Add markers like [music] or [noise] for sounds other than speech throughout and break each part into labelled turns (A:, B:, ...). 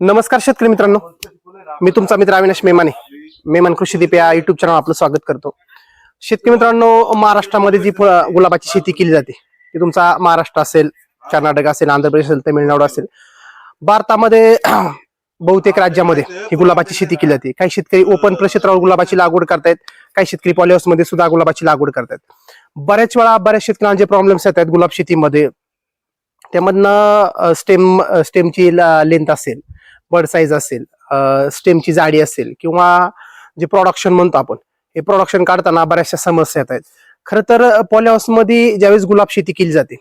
A: नमस्कार शेतकरी मित्रांनो. मी तुमचा मित्र अविनाश मेमाने. मेमान कृषी दीप या युट्यूब चॅनल आपलं स्वागत करतो. शेतकरी मित्रांनो महाराष्ट्रामध्ये जी फुलं- गुलाबाची शेती केली जाते ती तुमचा महाराष्ट्र असेल कर्नाटक असेल आंध्र प्रदेश असेल तमिळनाडू असेल भारतामध्ये [clears throat] बहुतेक राज्यामध्ये ही गुलाबाची शेती केली जाते. काही शेतकरी ओपन क्षेत्रावर गुलाबाची लागवड करतायत काही शेतकरी पॉलिहाऊसमध्ये सुद्धा गुलाबाची लागवड करतायत. बऱ्याच वेळा बऱ्याच शेतकऱ्यांना जे प्रॉब्लेम्स येतात गुलाब शेतीमध्ये त्यामधनं स्टेम स्टेमची लेंथ असेल बर्ड साईज असेल स्टेमची जाडी असेल किंवा जे प्रोडक्शन म्हणतो आपण हे प्रोडक्शन काढताना बऱ्याचशा समस्या येत आहेत. खरं तर पॉलिहाऊसमध्ये ज्यावेळेस गुलाब शेती केली जाते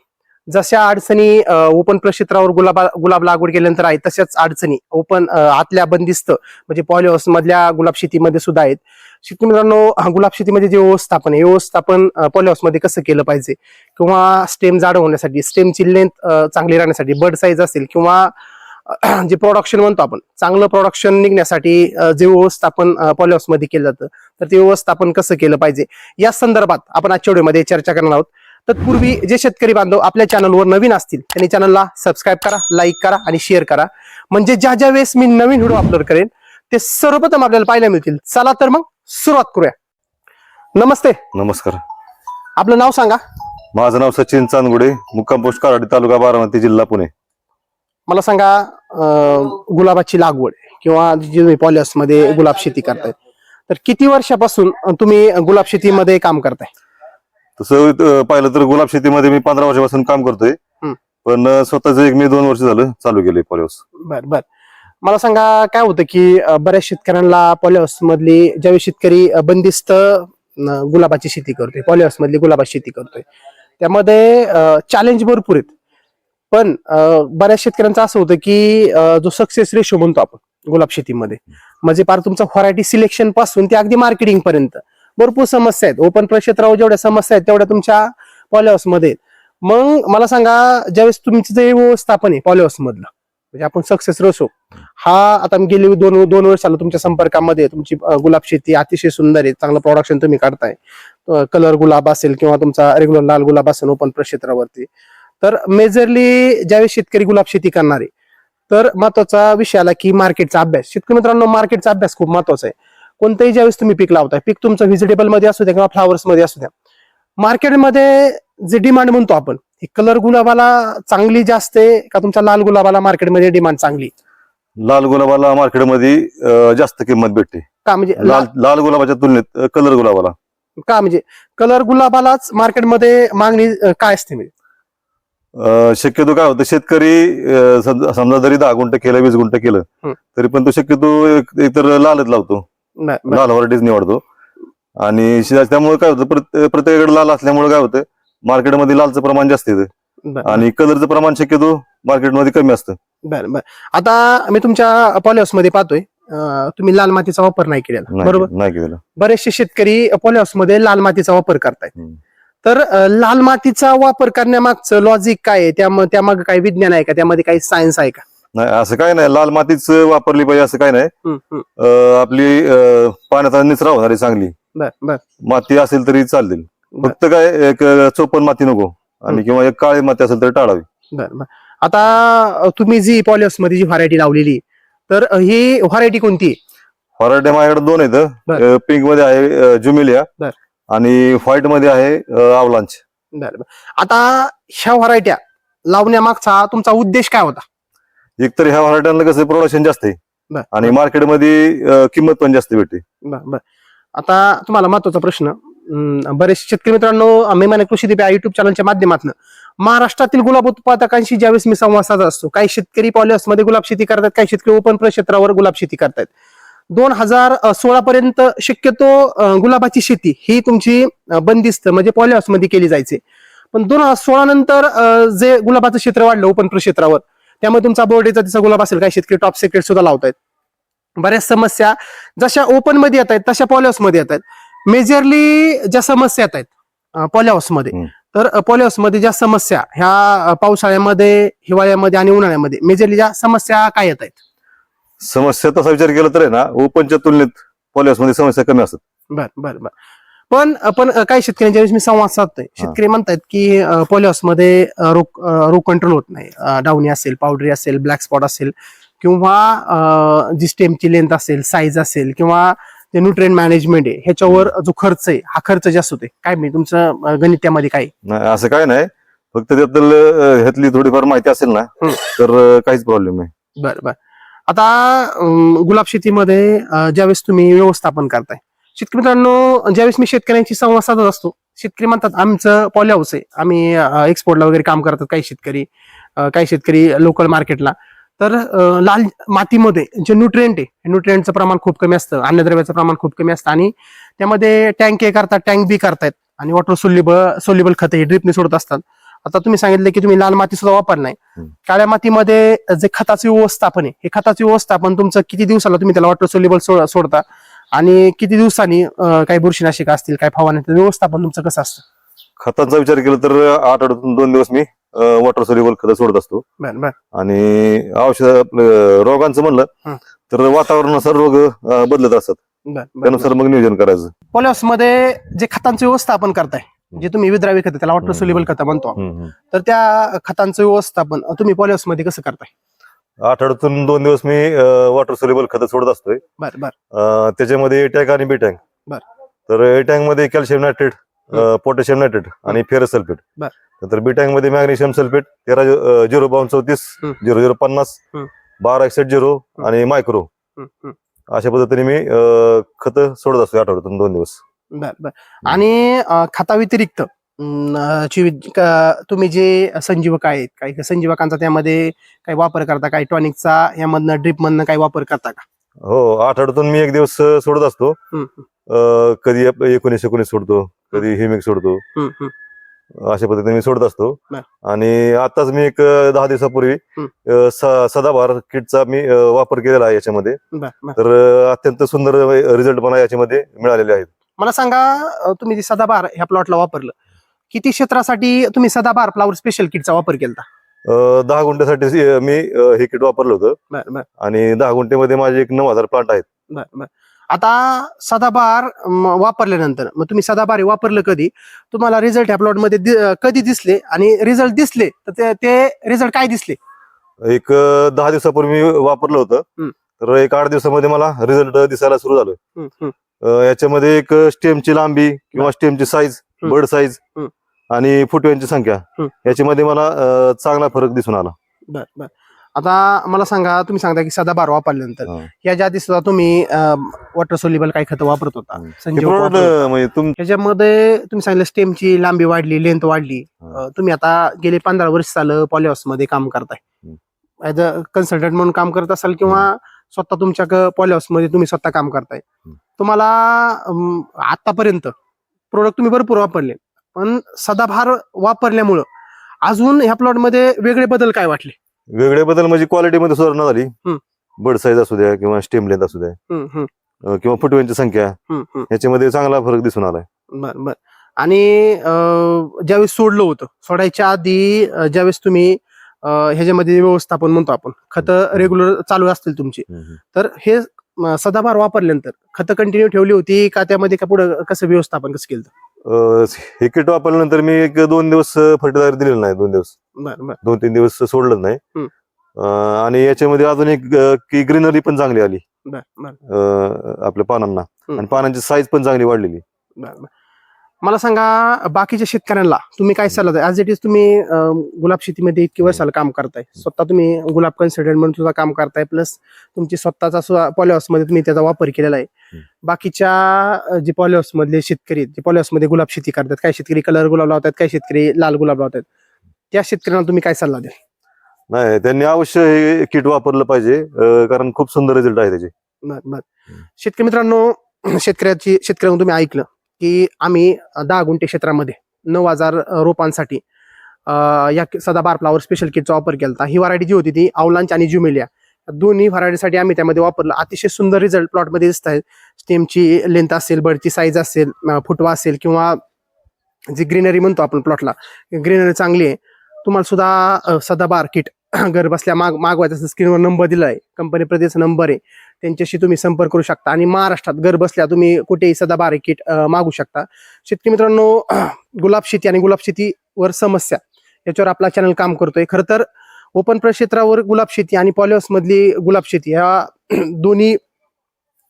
A: जशा अडचणी ओपन क्षेत्रावर गुलाब गुलाब लागवड केल्यानंतर आहे तशाच अडचणी ओपन आतल्या बंदिस्त म्हणजे पॉलिहाऊस मधल्या गुलाब शेतीमध्ये सुद्धा आहेत. शेती मित्रांनो गुलाब शेतीमध्ये जे व्यवस्थापन आहे हे व्यवस्थापन पॉलिहाऊसमध्ये कसं केलं पाहिजे? किंवा स्टेम जाड होण्यासाठी स्टेमची लेंथ चांगली राहण्यासाठी बर्ड साईज असेल किंवा [clears throat] जे प्रोडक्शन म्हणतो आपण चांगलं प्रोडक्शन निघण्यासाठी जे व्यवस्थापनमध्ये केलं जातं तर ते व्यवस्थापन कसं केलं पाहिजे? या संदर्भात आपण आजच्या व्हिडिओमध्ये चर्चा करणार आहोत. तत्पूर्वी जे शेतकरी बांधव आपल्या चॅनलवर नवीन असतील त्यांनी चॅनलला सबस्क्राईब करा लाईक करा आणि शेअर करा. म्हणजे ज्या ज्या वेळेस मी नवीन व्हिडिओ अपलोड करेन ते सर्वप्रथम आपल्याला पाहायला मिळतील. चला तर मग सुरुवात करूया. नमस्ते.
B: नमस्कार.
A: आपलं नाव सांगा.
B: माझं नाव सचिन चांदगुडे मुक्काम पोस्ट कराडी तालुका बारामती जिल्हा पुणे.
A: मला सांगा अं, गुलाबाची लागवड किंवा जी तुम्ही मध्ये गुलाब शेती करताय तर किती वर्षापासून तुम्ही गुलाब शेतीमध्ये काम करताय?
B: तसं अं, पाहिलं तर गुलाब शेतीमध्ये मी पंधरा वर्षापासून काम करतोय. पण अं, स्वतःच एक मी दोन वर्ष झालं चालू केले पॉलिहाऊस
A: बर बर. मला सांगा काय होतं की अं, बऱ्याच शेतकऱ्यांना पॉलिहाऊस मधली ज्यावेळी शेतकरी अं, बंदिस्त अं, गुलाबाची शेती करतोय पॉलिहाऊस मधली गुलाबाची शेती करतोय त्यामध्ये चॅलेंज भरपूर आहेत. पण बऱ्याच शेतकऱ्यांचं असं होतं की जो सक्सेस रेशो म्हणतो आपण गुलाब शेतीमध्ये म्हणजे पार तुमचा व्हरायटी सिलेक्शनपासून ते अगदी मार्केटिंग पर्यंत. भरपूर समस्या आहेत. ओपन क्षेत्रावर जेवढ्या समस्या आहेत तेवढ्या तुमच्या पॉलिहाऊसमध्ये आहेत. मग मला सांगा ज्यावेळेस तुमचं जे व्यवस्थापन आहे पॉलिहाऊस मधलं म्हणजे आपण सक्सेस रसो हा आता मी दोन दोन वर्ष झालं तुमच्या संपर्कामध्ये तुमची गुलाब शेती अतिशय सुंदर आहे चांगलं प्रोडक्शन तुम्ही काढताय. कलर गुलाब असेल किंवा तुमचा रेग्युलर लाल गुलाब असेल ओपन प्रक्षेत्रावरती तर मेजरली ज्यावेळेस शेतकरी गुलाब शेती करणार तर महत्त्वाचा विषय आला की मार्केटचा अभ्यास. शेतकरी मित्रांनो मार्केटचा अभ्यास खूप महत्त्वाचा आहे. कोणतंही ज्यावेळेस तुम्ही पीक लावताय पीक तुमचं व्हिजिटेबलमध्ये असू द्या किंवा फ्लावर्समध्ये असू द्या मार्केटमध्ये जे डिमांड म्हणतो आपण कलर गुलाबाला चांगली जास्त आहे का तुमच्या लाल गुलाबाला मार्केटमध्ये डिमांड चांगली
B: लाल गुलाबाला मार्केटमध्ये जास्त किंमत भेटते.
A: का म्हणजे
B: लाल लाल गुलाबाच्या तुलनेत कलर गुलाबाला.
A: का म्हणजे कलर गुलाबालाच मार्केटमध्ये मागणी काय असते म्हणजे?
B: शक्यतो काय होतं शेतकरी समजा जरी दहा गुंठ केलं वीस गुंठ केलं. तरी पण तो शक्यतो एक- एकतर लालच लावतो. लाल व्हरायटीज निवडतो. आणि त्यामुळे काय होतं प्रत्ये- प्रत्येकाकडे लाल असल्यामुळे काय होतं मार्केटमध्ये लालचं प्रमाण जास्त येतं. आणि कलरचं प्रमाण शक्यतो मार्केटमध्ये कमी असतं.
A: बर बर. आता मी तुमच्या पॉलिहाऊसमध्ये पाहतोय तुम्ही लाल मातीचा वापर नाही केलेला बरोबर?
B: नाही केलेलं.
A: बरेचसे शेतकरी पॉलिहाऊसमध्ये लाल मातीचा वापर करतायत. तर लाल मातीचा वापर करण्यामागचं लॉजिक काय आहे? त्यामध्ये त्यामागे काही विज्ञान आहे का? त्यामध्ये काही सायन्स आहे का?
B: नाही असं काय नाही. लाल मातीच वापरली पाहिजे असं काय नाही.
A: हम्म, हम्म.
B: अं, आपली अं, पाण्याचा निचरा होणारी चांगली.
A: बर बर.
B: माती असेल तरी चालतील.
A: बर.
B: फक्त काय एक अं, चोपन माती नको. आणि. किंवा एक काळी माती असेल तर टाळावी.
A: बर बर. आता अं, तुम्ही जी पॉलिहाऊसमध्ये जी व्हरायटी लावलेली तर अं, ही व्हरायटी कोणती आहे?
B: व्हरायटी माझ्याकडे दोन
A: बर.
B: आहेत पिंकमध्ये आहे जुमिलिया.
A: बर.
B: आणि व्हाईटमध्ये आहे अवलांच
A: बर आता ह्या व्हरायट्या लावण्यामागचा तुमचा उद्देश काय होता?
B: एकतर ह्या व्हरायट्यांना कसं प्रोडक्शन जास्त आहे. आणि मार्केटमध्ये किंमत पण जास्त भेटते.
A: आता तुम्हाला महत्त्वाचा प्रश्न बरेच शेतकरी मित्रांनो मेमाने कृषी दिप्या युट्यूब चॅनलच्या माध्यमातून महाराष्ट्रातील गुलाब उत्पादकांशी ज्यावेळेस मी संवाद साधत असतो काही शेतकरी पॉलिहाऊसमध्ये गुलाब शेती करतात काही शेतकरी ओपन क्षेत्रावर गुलाब शेती करतात दोन हजार सोळा पर्यंत शक्यतो गुलाबाची शेती ही तुमची बंदिस्त म्हणजे पॉलिहाऊसमध्ये केली जायची. पण दोन हजार सोळा नंतर जे गुलाबाचं क्षेत्र वाढलं ओपन क्षेत्रावर त्यामुळे तुमचा बोर्डेचा तिचा गुलाब असेल काही शेतकरी टॉप सेक्रेट सुद्धा लावतायत. बऱ्याच समस्या जशा ओपनमध्ये येत आहेत तशा पॉलिहाऊसमध्ये येत आहेत मेजरली ज्या समस्या येत आहेत
B: पॉलिहाऊसमध्ये.
A: तर पॉलिहाऊसमध्ये ज्या समस्या ह्या पावसाळ्यामध्ये हिवाळ्यामध्ये आणि उन्हाळ्यामध्ये मेजरली ज्या समस्या काय येत आहेत
B: समस्या तसा विचार केला तर आहे ना ओपनच्या तुलनेत पॉलिहाऊसमध्ये समस्या कमी असतात.
A: बर बर बर. पण पण अं, काही शेतकऱ्यांच्या वेळेस मी संवाद साधतोय शेतकरी म्हणतात की पॉलिहाऊसमध्ये रोग रोग कंट्रोल होत नाही. डाऊनी असेल पावडरी असेल ब्लॅक स्पॉट असेल किंवा जी स्टेमची लेंथ असेल साईज असेल किंवा जे न्यूट्रिएंट मॅनेजमेंट आहे ह्याच्यावर जो खर्च आहे हा खर्च जास्त होते काय मी तुमचं गणित त्यामध्ये काय?
B: नाही असं काय नाही. फक्त त्याबद्दल ह्यातली थोडीफार माहिती असेल ना. तर काहीच प्रॉब्लेम नाही.
A: बरं बरं. आता गुलाब शेतीमध्ये ज्यावेळेस तुम्ही व्यवस्थापन करताय. शेतकरी मित्रांनो ज्यावेळेस मी शेतकऱ्यांशी संवाद साधत असतो शेतकरी म्हणतात आमचं पॉली हाऊस आहे. आम्ही एक्सपोर्टला वगैरे काम करतात काही शेतकरी काही शेतकरी लोकल मार्केटला तर लाल मातीमध्ये जे न्यूट्रिएंट आहे न्यूट्रिएंटचं प्रमाण खूप कमी असतं अन्नद्रव्याचं प्रमाण खूप कमी असतं आणि त्यामध्ये टँक ए करतात टँक बी करतायत. आणि वॉटर सोल्युबल सोल्युबल खतं हे ड्रिपने सोडत असतात. आता तुम्ही सांगितलं की तुम्ही लाल माती सुद्धा वापरलाय काळ्या मातीमध्ये जे खताचे व्यवस्थापन आहे हे खताचे व्यवस्थापन तुमचं किती दिवसाला तुम्ही त्याला वॉटर सोल्युबल सोडता? आणि किती दिवसांनी काही बुरशीनाशिक असतील काही फवारणी व्यवस्थापन तुमचं कसं असतं?
B: खतांचा विचार केला तर आठवड्यातून दोन दिवस मी वॉटर सोल्युबल खत सोडत असतो. आणि औषध रोगांचं म्हणलं. तर वातावरणानुसार रोग बदलत असतात. त्यानुसार मग नियोजन करायचं.
A: पॉलिहाऊसमध्ये जे खतांचं व्यवस्थापन करताय जे तुम्ही विद्रावी खत त्याला वॉटर सोल्युबल खत म्हणतो. तर त्या खतांचं व्यवस्थापन तुम्ही पॉलिहाऊसमध्ये कसं करताय
B: आठवड्यातून दोन दिवस मी वॉटर सोल्युबल खत सोडत असतोय
A: बरं बरं
B: अं, त्याच्यामध्ये ए टँक आणि बी टँक
A: बर.
B: तर ए टँकमध्ये कॅल्शियम नायट्रेट पोटॅशियम नायट्रेट आणि फेरस सल्फेट
A: बर.
B: नंतर बी टँकमध्ये मॅग्नेशियम सल्फेट तेरा झिरो बावन्न चौतीस. झिरो झिरो पन्नास. बारा एकसष्ट झिरो आणि मायक्रो. अशा पद्धतीने मी खत सोडत असतो आठवड्यातून दोन दिवस
A: बर बर. आणि खताव्यतिरिक्त तुम्ही जे संजीवक आहेत काही संजीवकांचा त्यामध्ये काही वापर करता काही टॉनिकचा यामधनं ड्रिप मधनं काही वापर करता का?
B: हो आठवड्यातून मी एक दिवस सोडत असतो. कधी एकोणीस एकोणीस सोडतो कधी हिमिक सोडतो. अशा पद्धतीने मी सोडत असतो. आणि आताच मी एक दहा दिवसापूर्वी
A: हम्म.
B: अं, स- सदाबहार किटचा मी वापर केलेला आहे याच्यामध्ये. तर अत्यंत सुंदर रिझल्ट मला याच्यामध्ये मिळालेले आहेत.
A: मला सांगा तुम्ही जे सदाबहार ह्या प्लॉटला वापरलं किती क्षेत्रासाठी तुम्ही सदाबहार फ्लावर स्पेशल किटचा वापर केला
B: अं, दहा गुंठ्यासाठी मी अं, हे किट वापरलं होतं.
A: बर बर.
B: आणि दहा गुंठ्यामध्ये माझे एक नऊ हजार प्लांट आहेत.
A: बर बर. आता सदाबहार म, वापरल्यानंतर मग तुम्ही सदाबहार हे वापरलं कधी? तुम्हाला रिझल्ट ह्या प्लॉटमध्ये दि- अं, कधी दिसले? आणि रिझल्ट दिसले तर ते- ते रिझल्ट काय दिसले?
B: एक अं, दहा दिवसापूर्वी मी वापरलं होतं.
A: हम्म.
B: तर एक आठ दिवसामध्ये मला रिझल्ट दिसायला सुरू झालं.
A: हम्म, हम्म.
B: याच्यामध्ये एक स्टेमची लांबी किंवा स्टेमची साईज. Bird size. आणि फुटव्यांची संख्या. याच्यामध्ये मला चांगला फरक दिसून आला
A: बर बर आता मला सांगा तुम्ही सांगता की सदाबहार वापरल्यानंतर
B: हा.
A: याच्या आधी सुद्धा तुम्ही वॉटर सोल्युबल काही खतं वापरत होता होता.
B: म्हणजे
A: तुम्ही सांगितलं स्टेमची लांबी वाढली लेंथ वाढली तुम्ही आता गेले पंधरा वर्ष झालं पॉलिहाऊसमध्ये काम करताय ऍज अ कन्सल्टंट म्हणून काम करत असाल किंवा स्वतः तुमच्या पॉलिहाऊसमध्ये तुम्ही स्वतः काम करताय. तुम्हाला आतापर्यंत प्रोडक्ट तुम्ही भरपूर वापरले. पण सदाभार वापरल्यामुळं अजून ह्या प्लॉटमध्ये वेगळे बदल काय वाटले?
B: वेगळे बदल म्हणजे क्वालिटीमध्ये सुधारणा झाली. बर्ड साईज असू द्या किंवा स्टेम लेंथ असू द्या. किंवा फुटव्यांची संख्या. याच्यामध्ये चांगला फरक दिसून आलाय.
A: बर बर. आणि ज्यावेळेस सोडलं होतं सोडायच्या आधी ज्यावेळेस तुम्ही ह्याच्यामध्ये व्यवस्थापन म्हणतो आपण. खत रेग्युलर चालू असतील तुमची. तर हे सदाभार वापरल्यानंतर खत कंटिन्यू ठेवली होती का त्यामध्ये का पुढे कसं व्यवस्थापन कसं केलं?
B: हे किट वापरल्यानंतर मी एक दोन दिवस फर्टिलायझर दिलेलं नाही दोन दिवस. दोन तीन दिवस सोडलं नाही. आणि याच्यामध्ये अजून एक ग्रीनरी पण चांगली आली. आपल्या पानांना. आणि पानांची साईज पण चांगली वाढलेली.
A: मला सांगा बाकीच्या शेतकऱ्यांना तुम्ही काय सल्ला द्या? ऍज इट इज तुम्ही गुलाब शेतीमध्ये इतकी वर्षाला काम करताय. स्वतः तुम्ही गुलाब कन्सल्टंट म्हणून सुद्धा काम करताय प्लस तुमची स्वतःचा सुद्धा पॉलिहाऊसमध्ये तुम्ही त्याचा वापर केलेला आहे. बाकीच्या जे पॉलिहाऊस मधले शेतकरी जे पॉलिहाऊसमध्ये गुलाब शेती करतात काही शेतकरी कलर गुलाब लावतात काही शेतकरी लाल गुलाब लावतात. त्या शेतकऱ्यांना तुम्ही काय सल्ला द्याल?
B: नाही त्यांनी अवश्य हे किट वापरलं पाहिजे कारण खूप सुंदर रिझल्ट आहे त्याचे.
A: शेतकरी मित्रांनो शेतकऱ्याची शेतकऱ्यांना तुम्ही ऐकलं. की आम्ही दहा गुंठे क्षेत्रामध्ये नऊ हजार रोपांसाठी या या सदाबार फ्लावर स्पेशल किटचा वापर केला ही व्हरायटी जी होती ती अवलांच आणि ज्युमेलिया दोन्ही व्हरायटीसाठी आम्ही त्यामध्ये वापरलं. अतिशय सुंदर रिझल्ट प्लॉटमध्ये दिसत आहेत स्टेमची लेंथ असेल बर्डची साईज असेल फुटवा असेल किंवा जी ग्रीनरी म्हणतो आपण प्लॉटला ग्रीनरी चांगली आहे. तुम्हाला सुद्धा सदाबार किट घर बसल्या माग मागवायचं स्क्रीनवर नंबर दिला आहे कंपनी प्रदेश नंबर आहे. त्यांच्याशी तुम्ही संपर्क करू शकता. आणि महाराष्ट्रात घर बसल्या तुम्ही कुठेही सदाबारी किट मागू शकता. शेतकरी मित्रांनो [clears throat] गुलाब शेती आणि गुलाब शेतीवर समस्या याच्यावर आपला चॅनल काम करतोय. खरं तर ओपन प्रक्षेत्रावर गुलाब शेती आणि पॉलिओस मधली गुलाब शेती ह्या [clears throat] दोन्ही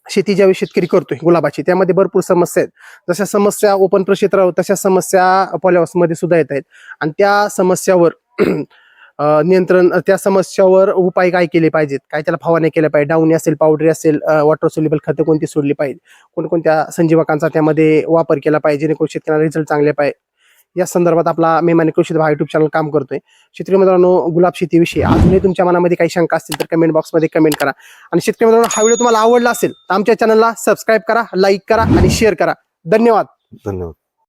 A: शेती ज्यावेळी शेतकरी करतोय गुलाबाची त्यामध्ये भरपूर समस्या आहेत. जशा समस्या ओपन प्रक्षेत्रावर तशा समस्या पॉलिहाऊसमध्ये सुद्धा येत आहेत. आणि त्या समस्यावर [clears throat] नियंत्रण त्या समस्यावर उपाय काय केले पाहिजेत? काय त्याला फवारणी केल्या पाहिजे डाऊनी असेल पावडरी असेल वॉटर सोल्युबल खतं कोणती सोडली पाहिजे कोणकोणत्या संजीवकांचा त्यामध्ये वापर केला पाहिजे जेणेकरून शेतकऱ्यांना रिझल्ट चांगले पाहिजे या संदर्भात आपला मेमाने कृषी हा युट्यूब चॅनल काम करतोय. शेतकरी मित्रांनो गुलाब शेतीविषयी अजूनही तुमच्या मनामध्ये काही शंका असतील तर कमेंट बॉक्समध्ये कमेंट करा. आणि शेतकरी मित्रांनो हा व्हिडिओ तुम्हाला आवडला असेल तर आमच्या चॅनलला सबस्क्राईब करा लाईक करा आणि शेअर करा. धन्यवाद.
B: धन्यवाद.